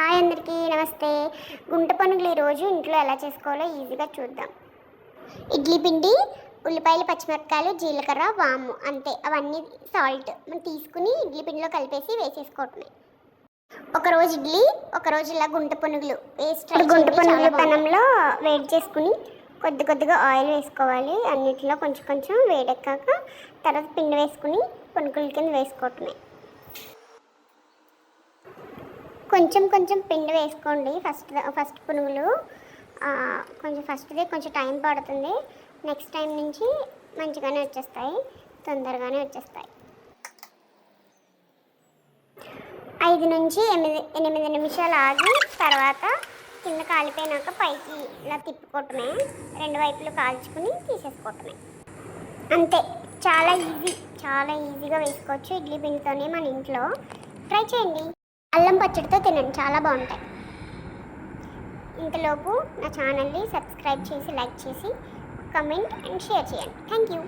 Hi అందరికీ నమస్తే. గుంట పనులు ఈరోజు ఇంట్లో ఎలా చేసుకోవాలో ఈజీగా చూద్దాం. ఇడ్లీ పిండి ఉల్లిపాయలు పచ్చిమిరపకాయలు జీలకర్ర వాము అంతే. అవన్నీ సాల్ట్. మనం తీసుకుని ఇడ్లీ పిండిలో కలిపేసి వేసేసుకోవటమే ఒక రోజు ఇడ్లీ ఒక రోజు ఇలా గుంట పునుగులు వేస్ట్ గుంట పునుగుల పెనంలో వేడి చేసుకుని కొద్ది కొద్దిగా ఆయిల్ వేసుకోవాలి. అన్నిటిలో కొంచెం కొంచెం వేడెక్కాక తర్వాత పిండి వేసుకుని పునుగుల కింద వేసుకోవటమే కొంచెం కొంచెం పిండి వేసుకోండి ఫస్ట్ ఫస్ట్ పునుగులు. కొంచెం ఫస్ట్ది కొంచెం టైం పడుతుంది. నెక్స్ట్ టైం నుంచి మంచిగానే వచ్చేస్తాయి. తొందరగానే వచ్చేస్తాయి. ఐదు నుంచి ఎనిమిది ఎనిమిది నిమిషాలు ఆగి తర్వాత కింద కాలిపోయినాక పైకి ఇలా తిప్పుకోవటమే. రెండు వైపులు కాల్చుకుని తీసేసుకోవటమే. అంతే. చాలా ఈజీ చాలా ఈజీగా వేసుకోవచ్చు ఇడ్లీ పిండితోనే మన ఇంట్లో. ట్రై చేయండి. అల్లం పచ్చడితో తినండి చాలా బాగుంటాయి. ఇంతలోపు నా ఛానల్ని సబ్స్క్రైబ్ చేసి లైక్ చేసి కమెంట్ అండ్ షేర్ చేయండి. Thank you